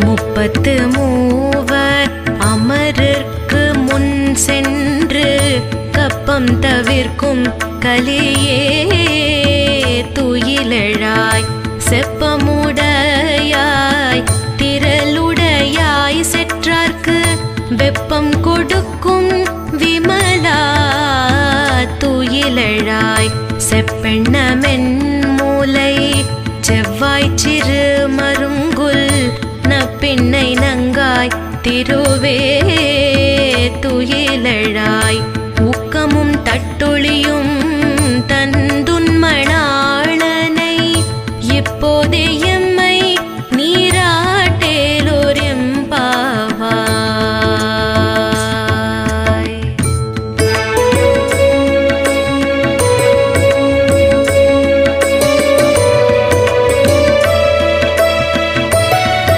முப்பத்து மூவர் அமரர்க்கு முன் சென்று கப்பம் தவிர்க்கும் கலியே துயிலழாய் செப்பமுடையாய் திரளுடையாய் செற்றார்க்கு வெப்பம் கொடுக்கும் விமலா துயிலழாய் செப்பெண்ணமென் மூலை செவ்வாய் சிறு திருவே.